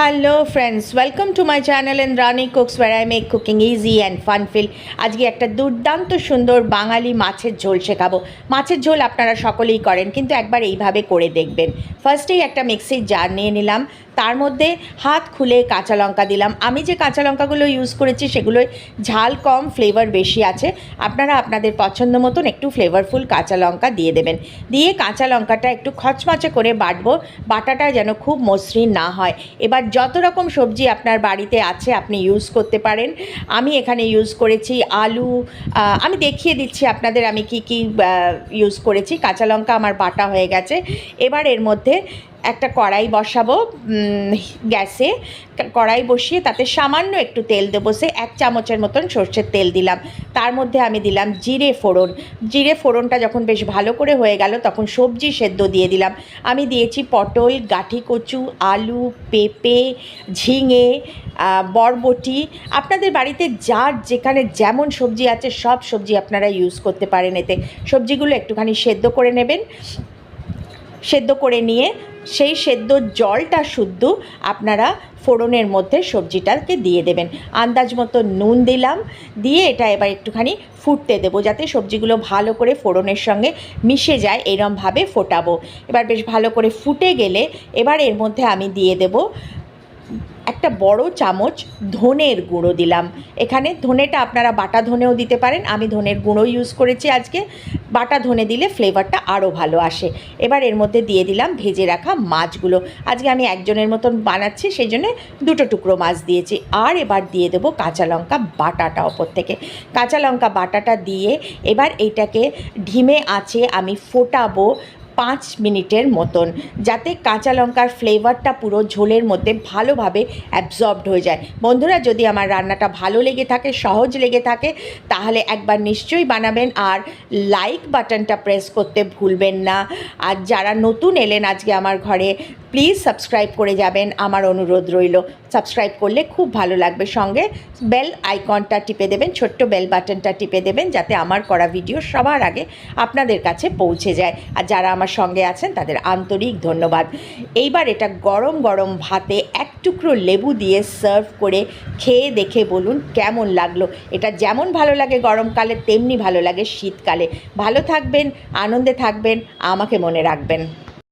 Hello friends welcome to my channel and Rani cooks where I make cooking easy and fun fill আজকে একটা দুর্দান্ত সুন্দর বাঙালি মাছের ঝোল শেখাবো। মাছের ঝোল আপনারা সকলেই করেন, কিন্তু একবার এইভাবে করে দেখবেন। ফার্স্টেই একটা মিক্সির জার নিয়ে নিলাম। তার মধ্যে হাত খুলে কাঁচা লঙ্কা দিলাম। আমি যে কাঁচা লঙ্কাগুলো ইউজ করেছি, সেগুলোয় ঝাল কম ফ্লেভার বেশি আছে। আপনারা আপনাদের পছন্দ মতন একটু ফ্লেভারফুল কাঁচা লঙ্কা দিয়ে দেবেন। দিয়ে কাঁচা লঙ্কাটা একটু খচমচে করে বাটবো। বাটাটা যেন খুব মসৃণ না হয়। এবার যত রকম সবজি আপনার বাড়িতে আছে, আপনি ইউজ করতে পারেন। আমি এখানে ইউজ করেছি আলু। আমি দেখিয়ে দিচ্ছি আপনাদের আমি কি কি ইউজ করেছি। কাঁচা লঙ্কা আমার বাটা হয়ে গেছে। এবার এর মধ্যে একটা কড়াই বসাবো গ্যাসে। কড়াই বসিয়ে তাতে সামান্য একটু তেল দেবো, সে এক চামচের মতন সর্ষের তেল দিলাম। তার মধ্যে আমি দিলাম জিরে ফোড়ন। জিরে ফোড়নটা যখন বেশ ভালো করে হয়ে গেল, তখন সবজি সেদ্ধ দিয়ে দিলাম। আমি দিয়েছি পটল, গাঠি কচু, আলু, পেঁপে, ঝিঙে বরবটি। আপনাদের বাড়িতে যার যেখানে যেমন সবজি আছে, সব সবজি আপনারা ইউজ করতে পারেন এতে। সবজিগুলো একটুখানি সেদ্ধ করে নেবেন। সেদ্ধ করে নিয়ে সেই সেদ্ধ জলটা শুদ্ধ আপনারা ফোড়নের মধ্যে সবজিটাকে দিয়ে দেবেন। আন্দাজ মতো নুন দিলাম, দিয়ে এটা এবার একটুখানি ফুটতে দেবো যাতে সবজিগুলো ভালো করে ফোড়নের সঙ্গে মিশে যায়, এরমভাবে ফোটাবো। এবার বেশ ভালো করে ফুটে গেলে এবার এর মধ্যে আমি দিয়ে দেবো একটা বড় চামচ ধনের গুঁড়ো দিলাম। এখানে ধনেটা আপনারা বাটা ধনেও দিতে পারেন, আমি ধনের গুঁড়ো ইউজ করেছি আজকে। বাটা ধনে দিলে ফ্লেভারটা আরও ভালো আসে। এবার এর মধ্যে দিয়ে দিলাম ভেজে রাখা মাছগুলো। আজকে আমি একজনের মতন বানাচ্ছি সেই জন্যে দুটো টুকরো মাছ দিয়েছি। আর এবার দিয়ে দেবো কাঁচা লঙ্কা বাটাটা ওপর থেকে। কাঁচা লঙ্কা বাটাটা দিয়ে এবার এইটাকে ঢিমে আছে আমি ফোটাবো। পাঁচ মিনিটের মতন, যাতে কাঁচা লঙ্কার ফ্লেভারটা পুরো ঝোলের মধ্যে ভালোভাবে অ্যাবজর্বড হয়ে যায়। বন্ধুরা, যদি আমার রান্নাটা ভালো লেগে থাকে, সহজ লেগে থাকে, তাহলে একবার নিশ্চয়ই বানাবেন। আর লাইক বাটনটা প্রেস করতে ভুলবেন না। আর যারা নতুন এলেন আজকে আমার ঘরে প্লিজ সাবস্ক্রাইব করে যাবেন। আমার অনুরোধ রইল সাবস্ক্রাইব করলে খুব ভালো লাগবে। সঙ্গে বেল আইকনটা টিপে দেবেন, ছোট্ট বেল বাটনটা টিপে দেবেন, যাতে আমার করা ভিডিও সবার আগে আপনাদের কাছে পৌঁছে যায়। আর যারা আমার সঙ্গে আছেন, তাদের আন্তরিক ধন্যবাদ। এইবার এটা গরম গরম ভাতে এক টুকরো লেবু দিয়ে সার্ভ করে খেয়ে দেখে বলুন কেমন লাগল। এটা যেমন ভালো লাগে গরমকালে তেমনি ভালো লাগে শীতকালে। ভালো থাকবেন, আনন্দে থাকবেন, আমাকে মনে রাখবেন।